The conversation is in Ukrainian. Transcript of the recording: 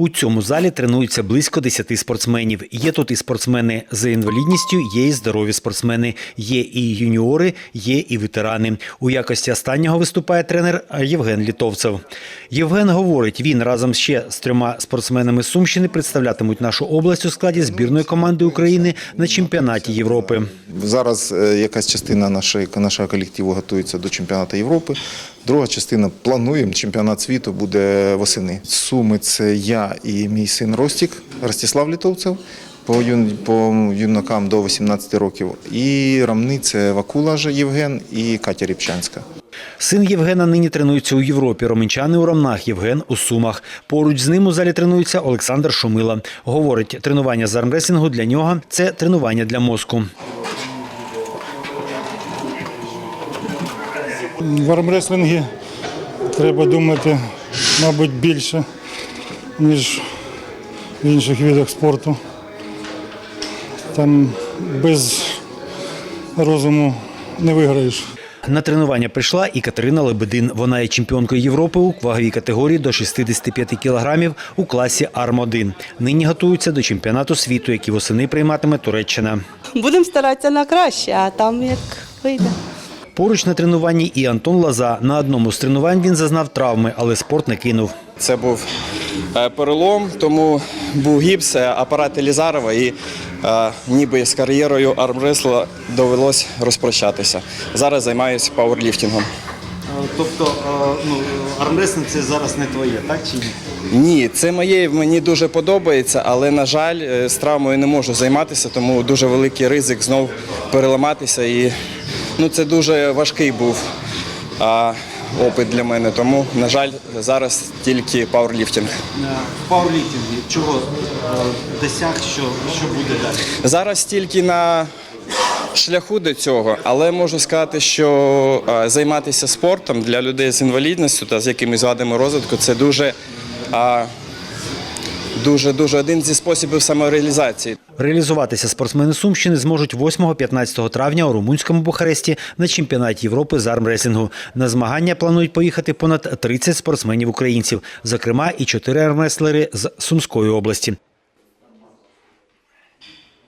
У цьому залі тренуються близько 10 спортсменів. Є тут і спортсмени з інвалідністю, є і здорові спортсмени, є і юніори, є і ветерани. У якості останнього виступає тренер Євген Літовцев. Євген говорить, він разом ще з трьома спортсменами Сумщини представлятимуть нашу область у складі збірної команди України на чемпіонаті Європи. Зараз е, якась частина нашої, нашого колективу готується до чемпіонату Європи. Друга частина плануємо, чемпіонат світу буде восени. Суми це я і мій син Ростік, Ростислав Літовцев, по, юн, по юнакам до 18 років. І рамни це Вакула Євген і Катя Ріпчанська. Син Євгена нині тренується у Європі. Романчани у Ромнах, Євген у Сумах. Поруч з ним у залі тренується Олександр Шумила. Говорить, тренування з армресінгу для нього це тренування для мозку. В армреслінгі треба думати, мабуть, більше, ніж в інших видах спорту. Там без розуму не виграєш. На тренування прийшла і Катерина Лебедин. Вона є чемпіонкою Європи у ваговій категорії до 65 кілограмів у класі Арм-1. Нині готується до чемпіонату світу, який восени прийматиме Туреччина. Будемо старатися на краще, а там як вийде. Поруч на тренуванні і Антон Лаза. На одному з тренувань він зазнав травми, але спорт не кинув. Це був е, перелом, тому був гіпс, е, апарат Елізарова, і е, ніби з кар'єрою армресла довелось розпрощатися. Зараз займаюся пауерліфтингом. Тобто, ну армресинг це зараз не твоє, так чи ні? Ні, це моє, мені дуже подобається, але, на жаль, з травмою не можу займатися, тому дуже великий ризик знов переламатися. І ну, це дуже важкий був опит для мене. Тому, на жаль, зараз тільки пауерліфтинг. В пауерліфтингі чого досяг, що, що буде далі? Зараз тільки на шляху до цього, але можу сказати, що е, займатися спортом для людей з інвалідністю та з якимись вадами розвитку це дуже, е, дуже, дуже один зі способів самореалізації. Реалізуватися спортсмени Сумщини зможуть 8-15 травня у румунському Бухаресті на чемпіонаті Європи з армреслінгу. На змагання планують поїхати понад 30 спортсменів українців, зокрема і 4 армреслери з Сумської області.